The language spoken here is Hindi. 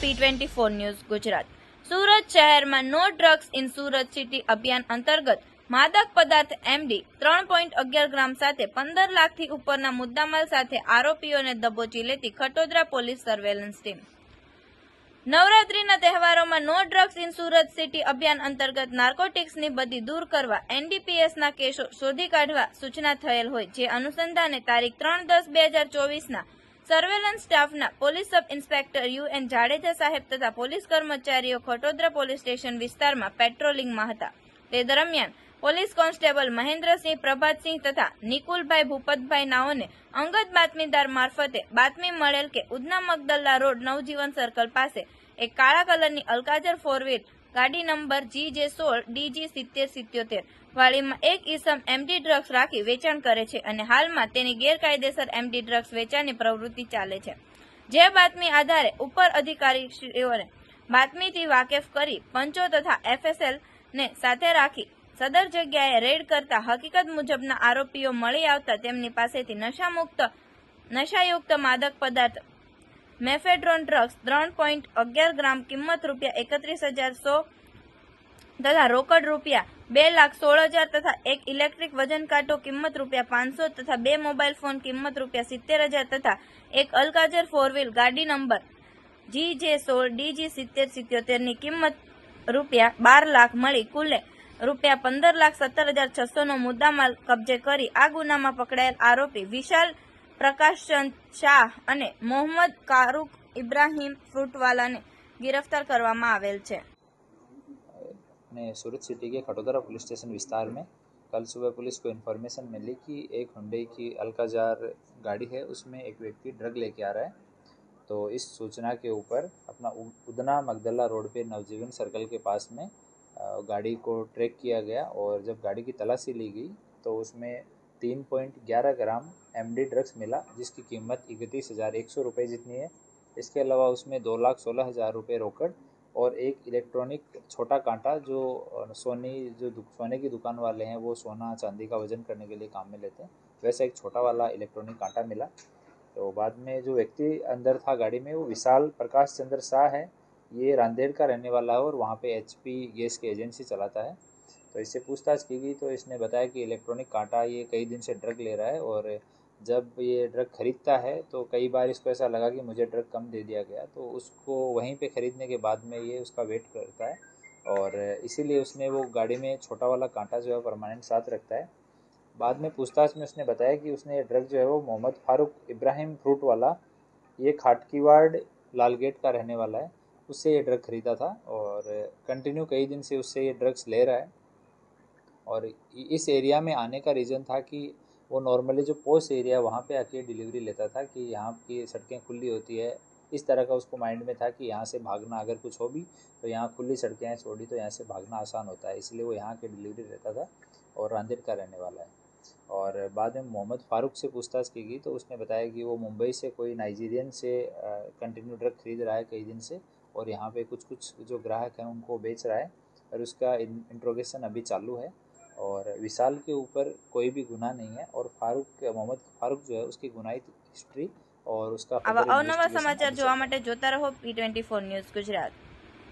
P twenty four news Gujarat. Surat શહેરમાં no drugs in Surat city અભિયાન અંતર્ગત માદક પદાર્થ એમડી ત્રણ પોઈન્ટ અગિયાર ગ્રામ સાથે પંદર લાખથી ઉપરના મુદ્દામાલ સાથે આરોપીઓને દબોચી લેતી ખટોદરા પોલીસ સર્વેલન્સ ટીમ નવરાત્રીના તહેવારોમાં no drugs in Surat city અભિયાન અંતર્ગત નાર્કોટિક્સની બદી દૂર કરવા એનડીપીએસના કેસો શોધી કાઢવા સૂચના થયેલ હોય, જે અનુસંધાને તારીખ ત્રણ દસ બે હજાર ચોવીસના સર્વેલન્સ સ્ટાફના police sub inspector U N Jadeja સાહેબ તથા પોલીસ કર્મચારીઓ ખટોદરા પોલીસ સ્ટેશન વિસ્તારમાં પેટ્રોલિંગમાં હતા. તે દરમિયાન પોલીસ કોન્સ્ટેબલ મહેન્દ્રસિંહ, પ્રભાતસિંહ તથા નિકુલભાઈ ભૂપતભાઈ નાઓને અંગત બાતમીદાર મારફતે બાતમી મળેલ કે ઉધના મગદલ્લા રોડ નવજીવન સર્કલ પાસે એક કાળા કલરની અલકાજર ફોર ગાડી નંબર જી જે સોળ, ડીજી સિત્તેર, સિત્યોતેર. વાળીમાં એક ઈસમ એમડી ડ્રગ્સ રાખી વેચાણ કરે છે અને હાલમાં તેની ગેરકાયદેસર એમડી ડ્રગ્સ વેચાણની પ્રવૃત્તિ ચાલે છે. જે બાતમી આધારે ઉપર અધિકારીશ્રીઓને બાતમીથી વાકેફ કરી પંચો તથા એફએસએલ ને સાથે રાખી સદર જગ્યાએ રેડ કરતા હકીકત મુજબના આરોપીઓ મળી આવતા તેમની પાસેથી નશામુક્ત, નશાયુક્ત માદક પદાર્થ મેફેડ્રોન ડ્રગ્સ ત્રણ પોઈન્ટ અગિયાર ગ્રામ કિંમત રૂપિયા એકત્રીસ હજાર સો તથા રોકડ રૂપિયા બે લાખ સોળ હજાર તથા એક ઇલેક્ટ્રિક વજન કાંટો કિંમત રૂપિયા પાંચસો તથા બે મોબાઈલ ફોન કિંમત રૂપિયા સિત્તેર હજાર તથા એક અલકાજર ફોર વ્હીલ ગાડી નંબર જી જે સોળ ડીજી સિત્તેર સિત્યોતેરની કિંમત રૂપિયા બાર લાખ મળી કુલે રૂપિયા પંદર લાખ સત્તર હજાર છસોનો મુદ્દામાલ કબજે કરી આ ગુનામાં પકડાયેલ આરોપી વિશાલ પ્રકાશચંદ શાહ અને મોહમ્મદ કારુક ઇબ્રાહીમ ફ્રૂટવાલાને ગિરફતાર કરવામાં આવેલ છે अपने सूरत सिटी के खटोदरा पुलिस स्टेशन विस्तार में कल सुबह पुलिस को इन्फॉर्मेशन मिली कि एक हुंडई की अलकाजार गाड़ी है उसमें एक व्यक्ति ड्रग लेके आ रहा है तो इस सूचना के ऊपर अपना उ- उदना मगदला रोड पे नवजीवन सर्कल के पास में अ, गाड़ी को ट्रैक किया गया और जब गाड़ी की तलाशी ली गई तो उसमें तीन पॉइंट ग्यारह ग्राम एमडी ड्रग्स मिला, जिसकी कीमत इकतीस हज़ार एक सौ रुपये जितनी है। इसके अलावा उसमें दो लाख सोलह हज़ार रुपये रोकड़ और एक इलेक्ट्रॉनिक छोटा कांटा जो सोनी, जो सोने की दुकान वाले हैं, वो सोना चांदी का वज़न करने के लिए काम में लेते हैं। वैसे एक छोटा वाला इलेक्ट्रॉनिक कांटा मिला। तो बाद में जो व्यक्ति अंदर था गाड़ी में, वो विशाल प्रकाश चंद्र शाह है। ये रांदेड़ का रहने वाला है और वहाँ पे एच गैस की एजेंसी चलाता है। तो इससे पूछताछ की गई तो इसने बताया कि इलेक्ट्रॉनिक कांटा ये कई दिन से ड्रग ले रहा है और जब ये ड्रग खरीदता है तो कई बार इसको ऐसा लगा कि मुझे ड्रग कम दे दिया गया तो उसको वहीं पे खरीदने के बाद में ये उसका वेट करता है और इसीलिए उसने वो गाड़ी में छोटा वाला कांटा जो है परमानेंट साथ रखता है। बाद में पूछताछ में उसने बताया कि उसने ये ड्रग जो है वो मोहम्मद फारूक इब्राहिम फ्रूट वाला, ये खाटकीवाड़ लालगेट का रहने वाला है, उससे ये ड्रग खरीदा था और कंटिन्यू कई दिन से उससे ये ड्रग्स ले रहा है और इस एरिया में आने का रीज़न था कि वो नॉर्मली जो पोस्ट एरिया वहाँ पे आके डिलीवरी लेता था कि यहाँ की सड़कें खुली होती है। इस तरह का उसको माइंड में था कि यहाँ से भागना अगर कुछ हो भी तो यहाँ खुली सड़कें हैं छोड़ी तो यहाँ से भागना आसान होता है। इसलिए वो यहाँ के डिलीवरी लेता था और रांदेर का रहने वाला है। और बाद में मोहम्मद फारूक से पूछताछ की गई तो उसने बताया कि वो मुंबई से कोई नाइजीरियन से कंटिन्यू ड्रग खरीद रहा है कई दिन से और यहाँ पे कुछ कुछ जो ग्राहक हैं, उनको बेच रहा है और उसका इंट्रोगेशन अभी चालू है। और विशाल के ऊपर कोई भी गुनाह नहीं है और फारूक मोहम्मद फारूक जो है उसकी गुनाही हिस्ट्री और उसका આવા further અવનવા investigation સમાચાર अभी જોવા માટે જોતા રહો P twenty four news Gujarat